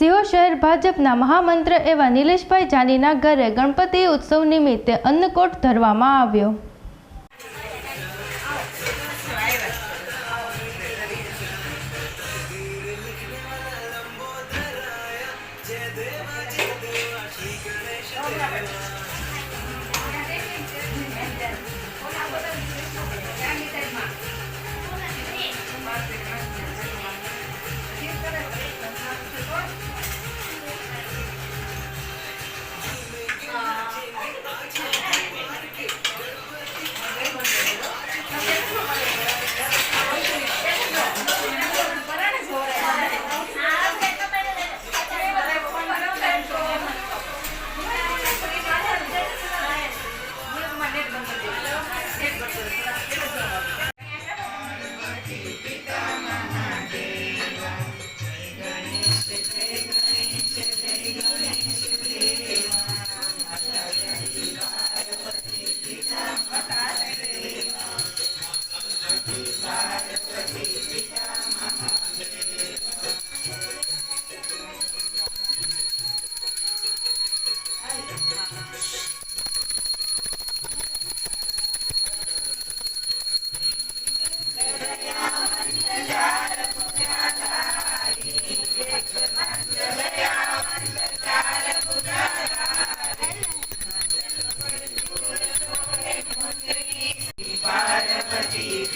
સિહોર શહેર ભાજપના મહામંત્ર એવા નિલેશભાઈ જાનીના ઘરે ગણપતિ ઉત્સવ નિમિત્તે અન્નકોટ ધરવામાં આવ્યો.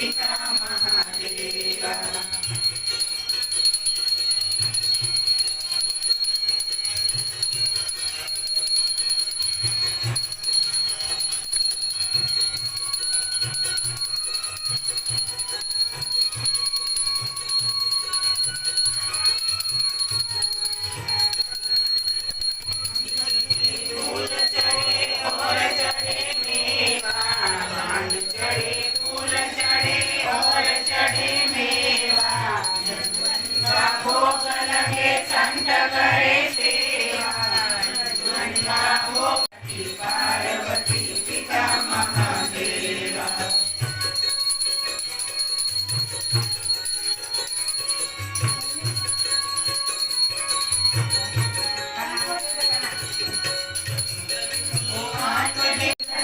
Yeah.